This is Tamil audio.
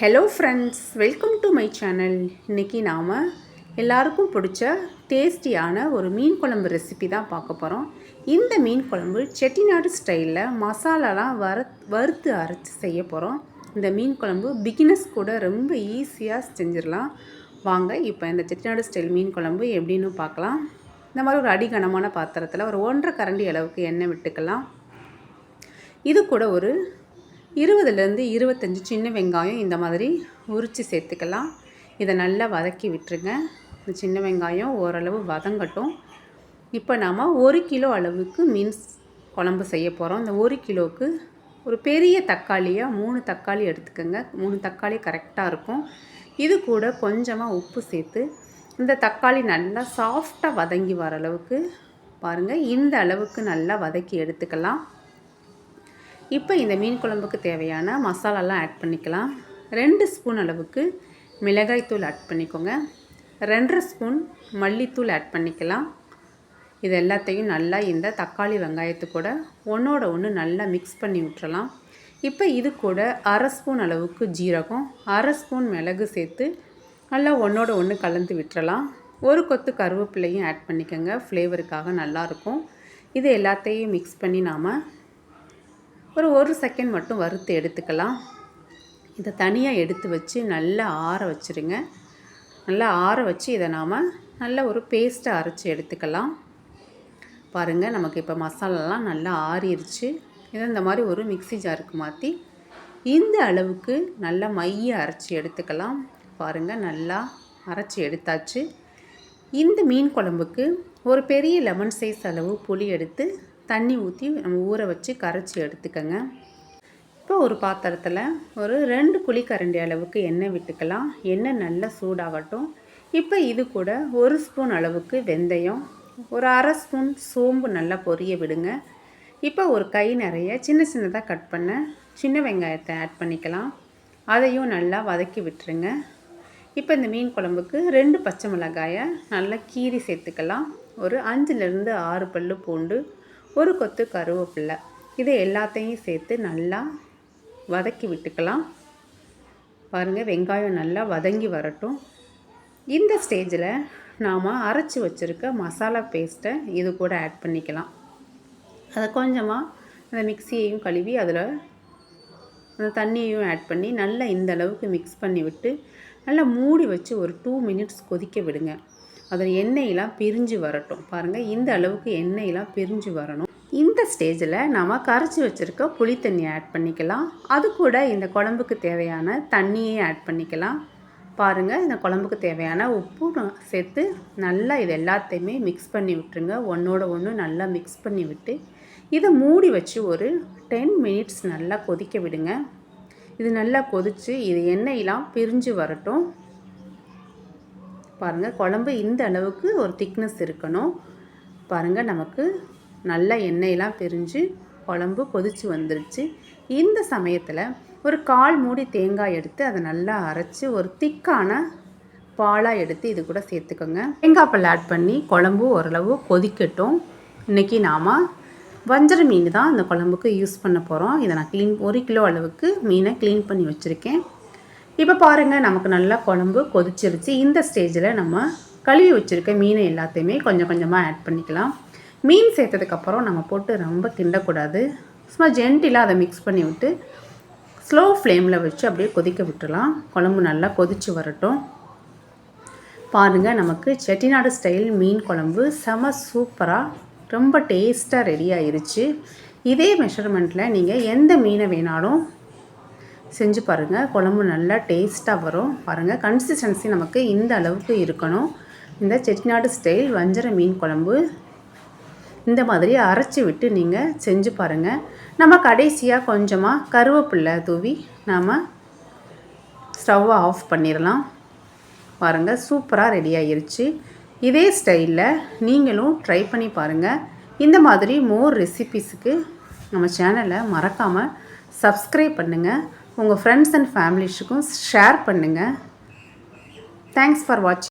Hello friends welcome to my channel இன்றைக்கி நாம் எல்லாருக்கும் பிடிச்ச டேஸ்டியான ஒரு மீன் குழம்பு ரெசிபி தான் பார்க்க போகிறோம் இந்த மீன் குழம்பு செட்டிநாடு ஸ்டைலில் மசாலாலாம் வர வறுத்து அரைச்சி செய்ய போகிறோம் இந்த மீன் குழம்பு பிகினஸ் கூட ரொம்ப ஈஸியாக செஞ்சிடலாம். வாங்க இப்போ இந்த செட்டிநாடு ஸ்டைல் மீன் குழம்பு எப்படின்னு பார்க்கலாம். இந்த மாதிரி ஒரு அடிகனமான பாத்திரத்தில் ஒரு ஒன்றரை கரண்டி அளவுக்கு எண்ணெய் விட்டுக்கலாம். இது கூட ஒரு இருபதுலேருந்து இருபத்தஞ்சி சின்ன வெங்காயம் இந்த மாதிரி உரித்து சேர்த்துக்கலாம். இதை நல்லா வதக்கி விட்டுருங்க. இந்த சின்ன வெங்காயம் ஓரளவு வதங்கட்டும். இப்போ நாம் ஒரு கிலோ அளவுக்கு மீன்ஸ் குழம்பு செய்ய போகிறோம் இந்த ஒரு கிலோவுக்கு ஒரு பெரிய தக்காளியாக மூணு தக்காளி எடுத்துக்கோங்க. மூணு தக்காளி கரெக்டாக இருக்கும். இது கூட கொஞ்சமாக உப்பு சேர்த்து இந்த தக்காளி நல்லா சாஃப்டாக வதங்கி வர அளவுக்கு பாருங்கள் இந்த அளவுக்கு நல்லா வதக்கி எடுத்துக்கலாம். இப்போ இந்த மீன் குழம்புக்கு தேவையான மசாலாலாம் ஆட் பண்ணிக்கலாம். ரெண்டு ஸ்பூன் அளவுக்கு மிளகாய்த்தூள் ஆட் பண்ணிக்கோங்க. ரெண்டரை ஸ்பூன் மல்லித்தூள் ஆட் பண்ணிக்கலாம். இது எல்லாத்தையும் நல்லா இந்த தக்காளி வெங்காயத்து கூட ஒன்றோட ஒன்று நல்லா மிக்ஸ் பண்ணி விட்டுறலாம் இப்போ இது கூட அரை ஸ்பூன் அளவுக்கு ஜீரகம் அரை ஸ்பூன் மிளகு சேர்த்து நல்லா ஒன்றோட ஒன்று கலந்து விட்டுறலாம். ஒரு கொத்து கருவேப்பிலையும் ஆட் பண்ணிக்கோங்க. ஃப்ளேவருக்காக நல்லாயிருக்கும். இது எல்லாத்தையும் மிக்ஸ் பண்ணி நாம் ஒரு ஒரு செகண்ட் மட்டும் வறுத்து எடுத்துக்கலாம். இதை தனியாக எடுத்து வச்சு நல்லா ஆற வச்சுருங்க. நல்லா ஆற வச்சு இதை நாம் நல்ல ஒரு பேஸ்ட்டை அரைச்சி எடுத்துக்கலாம். பாருங்கள் நமக்கு இப்போ மசாலாலாம் நல்லா ஆறிடுச்சு இதை இந்த மாதிரி ஒரு மிக்சி ஜாருக்கு மாற்றி இந்த அளவுக்கு நல்லா மைய அரைச்சி எடுத்துக்கலாம். பாருங்கள் நல்லா அரைச்சி எடுத்தாச்சு. இந்த மீன் குழம்புக்கு ஒரு பெரிய லெமன் சைஸ் அளவு புளி எடுத்து தண்ணி ஊற்றி நம்ம ஊற வச்சு கரைச்சி எடுத்துக்கோங்க. இப்போ ஒரு பாத்திரத்தில் ஒரு ரெண்டு குழிக்கரண்டி அளவுக்கு எண்ணெய் விட்டுக்கலாம். எண்ணெய் நல்லா சூடாகட்டும். இப்போ இது கூட ஒரு ஸ்பூன் அளவுக்கு வெந்தயம் ஒரு அரை ஸ்பூன் சோம்பு நல்லா பொரிய விடுங்க. இப்போ ஒரு கை நிறைய சின்ன சின்னதாக கட் பண்ண சின்ன வெங்காயத்தை ஆட் பண்ணிக்கலாம். அதையும் நல்லா வதக்கி விட்டுருங்க. இப்போ இந்த மீன் குழம்புக்கு ரெண்டு பச்சை மிளகாயை நல்லா கீரி சேர்த்துக்கலாம். ஒரு அஞ்சுலேருந்து ஆறு பல் பூண்டு ஒரு கொத்து கருவேப்பில்லை. இதை எல்லாத்தையும் சேர்த்து நல்லா வதக்கி விட்டுக்கலாம். பாருங்கள் வெங்காயம் நல்லா வதங்கி வரட்டும். இந்த ஸ்டேஜில் நாம் அரைச்சி வச்சுருக்க மசாலா பேஸ்ட்டை இது கூட ஆட் பண்ணிக்கலாம். அதை கொஞ்சமாக அந்த மிக்சியையும் கழுவி அதில் அந்த தண்ணியையும் ஆட் பண்ணி நல்லா இந்த அளவுக்கு மிக்ஸ் பண்ணி விட்டு நல்லா மூடி வச்சு ஒரு டூ மினிட்ஸ் கொதிக்க விடுங்க. அதில் எண்ணெயெலாம் பிரிஞ்சு வரட்டும். பாருங்கள் இந்த அளவுக்கு எண்ணெயெலாம் பிரிஞ்சு வரணும். இந்த ஸ்டேஜில் நாம் கரைச்சி வச்சுருக்க புளி தண்ணி ஆட் பண்ணிக்கலாம். அது கூட இந்த குழம்புக்கு தேவையான தண்ணியை ஆட் பண்ணிக்கலாம். பாருங்கள் இந்த குழம்புக்கு தேவையான உப்பு சேர்த்து நல்லா இது எல்லாத்தையுமே மிக்ஸ் பண்ணி விட்டுருங்க. ஒன்றோட ஒன்று நல்லா மிக்ஸ் பண்ணி விட்டு இதை மூடி வச்சு ஒரு டென் மினிட்ஸ் நல்லா கொதிக்க விடுங்க. இது நல்லா கொதித்து இது எண்ணெயெலாம் பிரிஞ்சு வரட்டும். பாருங்கள் குழம்பு இந்த அளவுக்கு ஒரு திக்னஸ் இருக்கணும். பாருங்கள் நமக்கு நல்ல எண்ணெயெல்லாம் பிரிஞ்சு குழம்பு கொதித்து வந்துருச்சு. இந்த சமயத்தில் ஒரு கால் மூடி தேங்காய் எடுத்து அதை நல்லா அரைச்சி ஒரு திக்கான பாலாக எடுத்து இது கூட சேர்த்துக்கோங்க. தேங்காய் பல் ஆட் பண்ணி குழம்பு ஓரளவு கொதிக்கட்டும். இன்றைக்கி நாம் வஞ்சர மீன் தான் அந்த குழம்புக்கு யூஸ் பண்ண போகிறோம் இதை நான் க்ளீன் ஒரு கிலோ அளவுக்கு மீனை க்ளீன் பண்ணி வச்சுருக்கேன். இப்போ பாருங்கள் நமக்கு நல்லா குழம்பு கொதிச்சிருச்சு. இந்த ஸ்டேஜில் நம்ம கழுவி வச்சுருக்க மீனை எல்லாத்தையுமே கொஞ்சம் கொஞ்சமாக ஆட் பண்ணிக்கலாம். மீன் சேர்த்ததுக்கப்புறம் நம்ம போட்டு ரொம்ப கிண்டக்கூடாது. சும்மா ஜென்டிலாக அதை மிக்ஸ் பண்ணி விட்டு ஸ்லோ ஃப்ளேமில் வச்சு அப்படியே கொதிக்க விட்டுலாம் குழம்பு நல்லா கொதித்து வரட்டும். பாருங்கள் நமக்கு செட்டிநாடு ஸ்டைல் மீன் குழம்பு செம சூப்பராக ரொம்ப டேஸ்ட்டாக ரெடி ஆயிருச்சு. இதே மெஷர்மெண்ட்டில் நீங்கள் எந்த மீனை வேணாலும் செஞ்சு பாருங்கள் குழம்பு நல்லா டேஸ்ட்டாக வரும். பாருங்கள் கன்சிஸ்டன்சி நமக்கு இந்த அளவுக்கு இருக்கணும். இந்த செட்டிநாடு ஸ்டைல் வஞ்சர மீன் குழம்பு. இந்த மாதிரி அரைச்சி விட்டு நீங்கள் செஞ்சு பாருங்கள் நம்ம கடைசியாக கொஞ்சமாக கருவேப்பில்லை தூவி நாம் ஸ்டவ்வை ஆஃப் பண்ணிடலாம். பாருங்கள் சூப்பராக ரெடி ஆயிருச்சு. இதே ஸ்டைலில் நீங்களும் ட்ரை பண்ணி பாருங்கள் இந்த மாதிரி மோர் ரெசிபீஸுக்கு நம்ம சேனலை மறக்காமல் சப்ஸ்கிரைப் பண்ணுங்கள் உங்கள் ஃப்ரெண்ட்ஸ் அண்ட் ஃபேமிலிஸுக்கும் ஷேர் பண்ணுங்கள் தேங்க்ஸ் ஃபார் வாட்சிங்